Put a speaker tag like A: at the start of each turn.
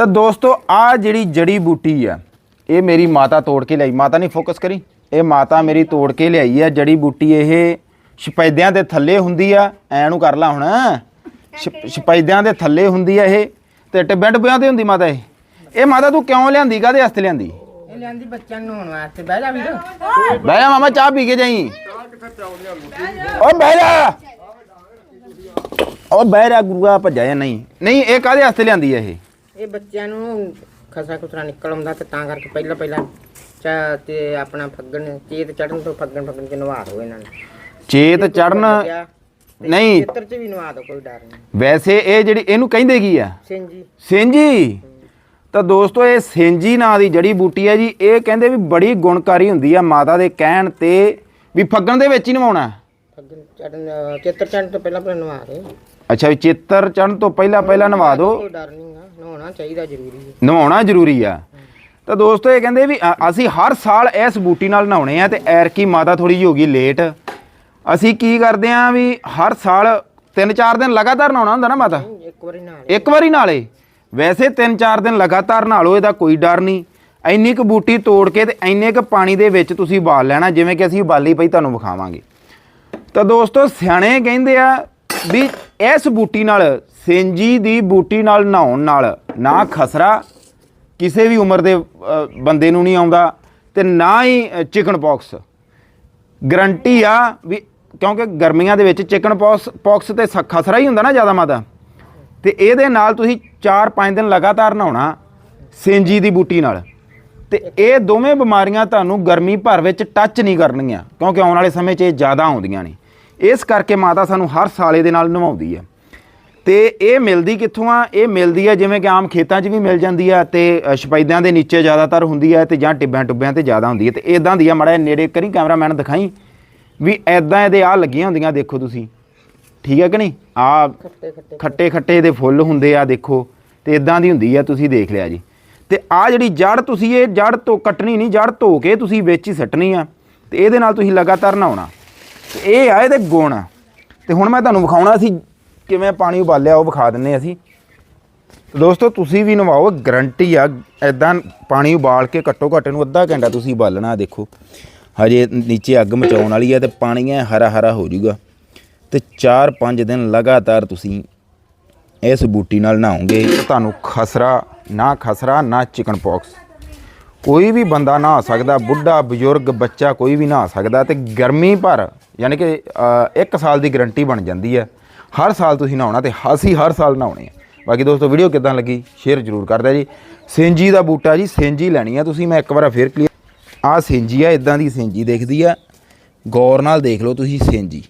A: ਤਾਂ ਦੋਸਤੋ ਆ ਜਿਹੜੀ ਜੜੀ ਬੂਟੀ ਆ ਇਹ ਮੇਰੀ ਮਾਤਾ ਤੋੜ ਕੇ ਲਿਆਈ। ਮਾਤਾ ਨਹੀਂ ਫੋਕਸ ਕਰੀ। ਇਹ ਮਾਤਾ ਮੇਰੀ ਤੋੜ ਕੇ ਲਿਆਈ ਆ ਜੜੀ ਬੂਟੀ ਇਹ ਸ਼ਪੈਦਿਆਂ ਦੇ ਥੱਲੇ ਹੁੰਦੀ ਆ। ਐ ਨੂੰ ਕਰ ਲਾ ਹੁਣ। ਸ਼ਪ- ਸ਼ਪੈਦਿਆਂ ਦੇ ਥੱਲੇ ਹੁੰਦੀ ਆ ਇਹ। ਤੇ ਟਿੱਬਿਆਂ ਟਿੱਬਿਆਂ ਤੇ ਹੁੰਦੀ ਮਾਤਾ ਇਹ? ਇਹ ਮਾਤਾ ਤੂੰ ਕਿਉਂ ਲਿਆਂਦੀ? ਕਾਦੇ ਵਾਸਤੇ ਲਿਆਂਦੀ?
B: ਇਹ ਲਿਆਂਦੀ ਬੱਚਿਆਂ ਨੂੰ ਨਹਾਉਣ ਵਾਸਤੇ। ਬਹਿ ਜਾ ਵੀਰ।
A: ਬਹਿ ਜਾ ਮਾਮਾ ਚਾਹ ਪੀ ਕੇ ਜਾਈ। ਓ ਬਹਿ ਜਾ। ਓ ਬਹਿ ਜਾ ਗੁਰੂਆ ਭੱਜਾ ਜਾਂ ਨਹੀਂ? ਨਹੀਂ ਇਹ ਕਾਦੇ ਵਾਸਤੇ ਲਿਆਂਦੀ ਆ ਇਹ?
B: ਇਹ ਬੱਚਿਆਂ ਨੂੰ ਖਸਾ ਖੁਸਰਾ ਨਿਕਲ ਆਉਂਦਾ ਤੇ ਤਾਂ ਕਰਕੇ ਪਹਿਲਾਂ ਪਹਿਲਾਂ ਚਾ ਤੇ ਆਪਣਾ ਫੱਗਣ ਚੇਤ ਚੜਨ ਤੋਂ ਫੱਗਣ ਫੱਗਣ ਚ ਨਵਾ ਦੋ ਇਹਨਾਂ ਨੂੰ।
A: ਚੇਤ ਚੜਨ ਨਹੀਂ।
B: ਚਿੱਤਰ ਚ ਵੀ ਨਵਾ ਦੋ ਕੋਈ ਡਰ ਨਹੀਂ।
A: ਵੈਸੇ ਇਹ ਜਿਹੜੀ ਇਹਨੂੰ ਕਹਿੰਦੇ ਕੀ ਆ?
B: ਸਿੰਘ ਜੀ
A: ਸਿੰਜੀ? ਤਾਂ ਦੋਸਤੋ ਇਹ ਸਿੰਜੀ ਨਾਂ ਦੀ ਜੜੀ ਬੂਟੀ ਹੈ ਜੀ ਇਹ ਕਹਿੰਦੇ ਵੀ ਬੜੀ ਗੁਣਕਾਰੀ ਹੁੰਦੀ ਆ ਮਾਤਾ ਦੇ ਕਹਿਣ ਤੇ ਵੀ ਫੱਗਣ ਦੇ ਵਿੱਚ ਹੀ ਨਵਾਉਣਾ।
B: ਫੱਗਣ ਚੜਨ ਚਿੱਤਰ ਚੜਨ ਤੋਂ ਪਹਿਲਾਂ ਪਹਿਲਾਂ ਨਵਾ ਦੇ
A: ਅੱਛਾ ਵੀ ਚਿੱਤਰ ਚੜਨ ਤੋਂ ਪਹਿਲਾਂ ਪਹਿਲਾਂ ਨਵਾ ਦਿਓ।
B: ਕੋਈ ਡਰ ਨਹੀਂਗਾ ਨਹਾਉਣਾ ਚਾਹੀਦਾ ਜ਼ਰੂਰੀ ਹੈ।
A: ਨਵਾਉਣਾ ਜ਼ਰੂਰੀ ਆ। ਤਾਂ ਦੋਸਤੋ ਇਹ ਕਹਿੰਦੇ ਵੀ ਅ- ਅਸੀਂ ਹਰ ਸਾਲ ਇਸ ਬੂਟੀ ਨਾਲ ਨਹਾਉਣੇ ਆ ਤੇ ਐਰਕੀ ਮਾਤਾ ਥੋੜੀ ਜਿਹੀ ਹੋ ਗਈ ਲੇਟ ਅਸੀਂ ਕੀ ਕਰਦੇ ਆ ਵੀ ਹਰ ਸਾਲ 3-4 ਦਿਨ ਲਗਾਤਾਰ ਨਹਾਉਣਾ ਹੁੰਦਾ ਨਾ ਮਾਤਾ?
B: ਇੱਕ ਵਾਰੀ ਨਹਾ
A: ਇੱਕ ਵਾਰੀ ਨਾਲੇ ਵੈਸੇ 3-4 ਦਿਨ ਲਗਾਤਾਰ ਨਾਲੋ ਇਹਦਾ ਕੋਈ ਡਰ ਨਹੀਂ। ਇੰਨੀ ਕੁ ਬੂਟੀ ਤੋੜ ਕੇ ਤੇ ਇੰਨੇ ਕੁ ਪਾਣੀ ਦੇ ਵਿੱਚ ਤੁਸੀਂ ਉਬਾਲ ਲੈਣਾ ਜਿਵੇਂ ਕਿ ਅਸੀਂ ਉਬਾਲੀ ਪਈ ਤੁਹਾਨੂੰ ਵਿਖਾਵਾਂਗੇ। ਤਾਂ ਦੋਸਤੋ ਸਿਆਣੇ ਕਹਿੰਦੇ ਆ ਵੀ ਇਸ ਬੂਟੀ ਨਾਲ ਸੇਂਜੀ ਦੀ ਬੂਟੀ ਨਾਲ ਨਹਾਉਣ ਨਾਲ ਨਾ ਖਸਰਾ ਕਿਸੇ ਵੀ ਉਮਰ ਦੇ ਬੰਦੇ ਨੂੰ ਨਹੀਂ ਆਉਂਦਾ ਤੇ ਨਾ ਹੀ ਚਿਕਨ ਪੌਕਸ। ਗਰੰਟੀ ਆ ਵੀ ਕਿਉਂਕਿ ਗਰਮੀਆਂ ਦੇ ਵਿੱਚ ਚਿਕਨ ਪੌਕਸ ਪੌਕਸ ਤੇ ਸ- ਖਸਰਾ ਹੀ ਹੁੰਦਾ ਨਾ ਜ਼ਿਆਦਾ ਮਾਦਾ। ਤੇ ਇਹਦੇ ਨਾਲ ਤੁਸੀਂ 4-5 ਦਿਨ ਲਗਾਤਾਰ ਨਹਾਉਣਾ ਸੇਂਜੀ ਦੀ ਬੂਟੀ ਨਾਲ। ਤੇ ਇਹ ਦੋਵੇਂ ਬਿਮਾਰੀਆਂ ਤੁਹਾਨੂੰ ਗਰਮੀ ਭਰ ਵਿੱਚ ਟੱਚ ਨਹੀਂ ਕਰਨਗੀਆਂ ਕਿਉਂਕਿ ਆਉਣ ਵਾਲੇ ਸਮੇਂ 'ਚ ਇਹ ਜ਼ਿਆਦਾ ਆਉਂਦੀਆਂ ਨੇ। ਇਸ ਕਰਕੇ ਮਾਤਾ ਸਾਨੂੰ ਹਰ ਸਾਲ ਇਹਦੇ ਨਾਲ ਨਵਾਉਂਦੀ ਹੈ। ਤੇ ਇਹ ਮਿਲਦੀ ਕਿੱਥੋਂ ਆ? ਇਹ ਮਿਲਦੀ ਆ ਜਿਵੇਂ ਕਿ ਆਮ ਖੇਤਾਂ 'ਚ ਵੀ ਮਿਲ ਜਾਂਦੀ ਆ ਤੇ ਸ਼ਪੈਦਿਆਂ ਦੇ ਨੀਚੇ ਜ਼ਿਆਦਾਤਰ ਹੁੰਦੀ ਆ ਤੇ ਜਾਂ ਟਿੱਬਿਆਂ ਟੁੱਬਿਆਂ ਤੇ ਜ਼ਿਆਦਾ ਹੁੰਦੀ ਹੈ ਤੇ ਇਦਾਂ ਦੀ ਆ ਮੜਾ ਨੇੜੇ ਕਰੀ ਕੈਮਰਾਮੈਨ ਦਿਖਾਈ ਵੀ ਐਦਾਂ ਇਹਦੇ ਆ ਲੱਗੀਆਂ ਹੁੰਦੀਆਂ ਦੇਖੋ ਤੁਸੀਂ। ਠੀਕ ਹੈ ਕਿ ਨਹੀਂ? ਆ
B: ਖੱਟੇ ਖੱਟੇ।
A: ਇਹਦੇ ਫੁੱਲ ਹੁੰਦੇ ਆ ਦੇਖੋ। ਤੇ ਇਦਾਂ ਦੀ ਹੁੰਦੀ ਆ ਤੁਸੀਂ ਦੇਖ ਲਿਆ ਜੀ। ਤੇ ਆ ਜਿਹੜੀ ਜੜ ਤੁਸੀਂ ਇਹ ਜੜ ਤੋਂ ਕੱਟਣੀ ਨਹੀਂ ਜੜ ਧੋ ਕੇ ਤੁਸੀਂ ਵਿੱਚ ਹੀ ਸੱਟਣੀ ਆ। ਤੇ ਇਹਦੇ ਨਾਲ ਤੁਸੀਂ ਲਗਾਤਾਰ ਨਹਾਉਣਾ। ਤੇ ਇਹ ਆ ਇਹਦੇ ਗੁਣ। ਤੇ ਹੁਣ ਮੈਂ ਤੁਹਾਨੂੰ ਵਿਖਾਉਣਾ ਸੀ ਕਿਵੇਂ ਪਾਣੀ ਉਬਾਲਿਆ ਉਹ ਵਿਖਾ ਦਿੰਨੇ ਅਸੀਂ। ਦੋਸਤੋ, ਤੁਸੀਂ ਵੀ ਨਵਾਓ ਗਰੰਟੀ ਆ ਐਦਾਂ ਪਾਣੀ ਉਬਾਲ ਕੇ ਘੱਟੋ ਘੱਟ ਨੂੰ ਅੱਧਾ ਘੰਟਾ ਤੁਸੀਂ ਉਬਾਲਣਾ ਦੇਖੋ। ਹਜੇ ਨੀਚੇ ਅੱਗ ਮਚਾਉਣ ਵਾਲੀ ਹੈ ਤੇ ਪਾਣੀ ਐ ਹਰਾ ਹਰਾ ਹੋ ਜਾਊਗਾ। ਤੇ 4-5 ਦਿਨ ਲਗਾਤਾਰ ਤੁਸੀਂ ਇਸ ਬੂਟੀ ਨਾਲ ਨਹਾਓਗੇ। ਤੁਹਾਨੂੰ ਖਸਰਾ, ਨਾ ਖਸਰਾ, ਨਾ ਚਿਕਨ ਪੌਕਸ ਕੋਈ ਵੀ ਬੰਦਾ ਨਹਾ ਸਕਦਾ, ਬੁੱਢਾ, ਬਜ਼ੁਰਗ, ਬੱਚਾ ਕੋਈ ਵੀ ਨਹਾ ਸਕਦਾ ਤੇ ਗਰਮੀ ਭਰ, ਯਾਨੀ ਕਿ 1 ਸਾਲ ਦੀ ਗਰੰਟੀ ਬਣ ਜਾਂਦੀ ਹੈ। ਹਰ ਸਾਲ ਤੁਸੀਂ ਨਹਾਉਣਾ ਤੇ ਅਸੀਂ ਹਰ ਸਾਲ ਨਹਾਉਣੇ ਆ। ਬਾਕੀ ਦੋਸਤੋ ਵੀਡੀਓ ਕਿਦਾਂ ਲੱਗੀ? ਸ਼ੇਅਰ ਜ਼ਰੂਰ ਕਰਦਾ ਜੀ। ਸੇਂਜੀ ਦਾ ਬੂਟਾ ਜੀ, ਸਿੰਜੀ ਲੈਣੀ ਆ ਤੁਸੀਂ, ਮੈਂ ਇੱਕ ਵਾਰ ਫੇਰ ਕਲੀਅਰ ਆ ਸੇਂਜੀ ਆ ਇਦਾਂ ਦੀ ਸੇਂਜੀ ਦੇਖਦੀ ਆ। ਗੌਰ ਨਾਲ ਦੇਖ ਲਓ ਤੁਸੀਂ ਸੇਂਜੀ।